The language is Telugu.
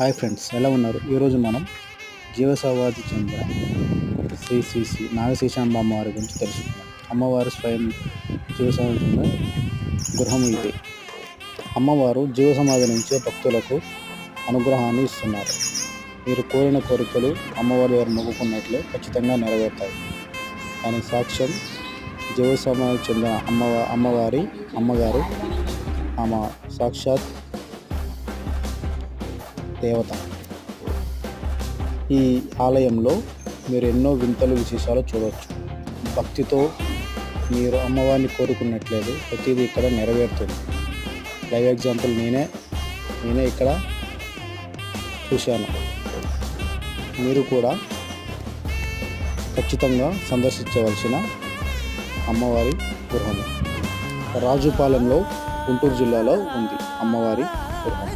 హాయ్ ఫ్రెండ్స్ ఎలా ఉన్నారు? ఈరోజు మనం జీవసవాది చెందిన శ్రీ శ్రీ శ్రీ నాగశీషాంబ అమ్మవారి గురించి తెలుసుకుందాం. అమ్మవారు స్వయం జీవసవాది చెందిన గృహం ఇది. అమ్మవారు జీవ సమాధి నుంచి భక్తులకు అనుగ్రహాన్ని ఇస్తున్నారు. మీరు కోరిన కోరికలు అమ్మవారి వారు మొక్కుకున్నట్లే ఖచ్చితంగా నెరవేరుతాయి. దాని సాక్ష్యం జీవసమాధి చెందిన అమ్మవ అమ్మవారి అమ్మగారు ఆమె సాక్షాత్ దేవత. ఈ ఆలయంలో మీరు ఎన్నో వింతలు విశేషాలు చూడవచ్చు భక్తితో మీరు అమ్మవారిని కోరుకున్నట్లేదు ప్రతిదీ ఇక్కడ నెరవేరుతుంది. లైవ్ ఎగ్జాంపుల్ నేనే నేనే ఇక్కడ చూశాను. మీరు కూడా ఖచ్చితంగా సందర్శించవలసిన అమ్మవారి గృహం. రాజుపాలెంలో గుంటూరు జిల్లాలో ఉంది అమ్మవారి గృహం.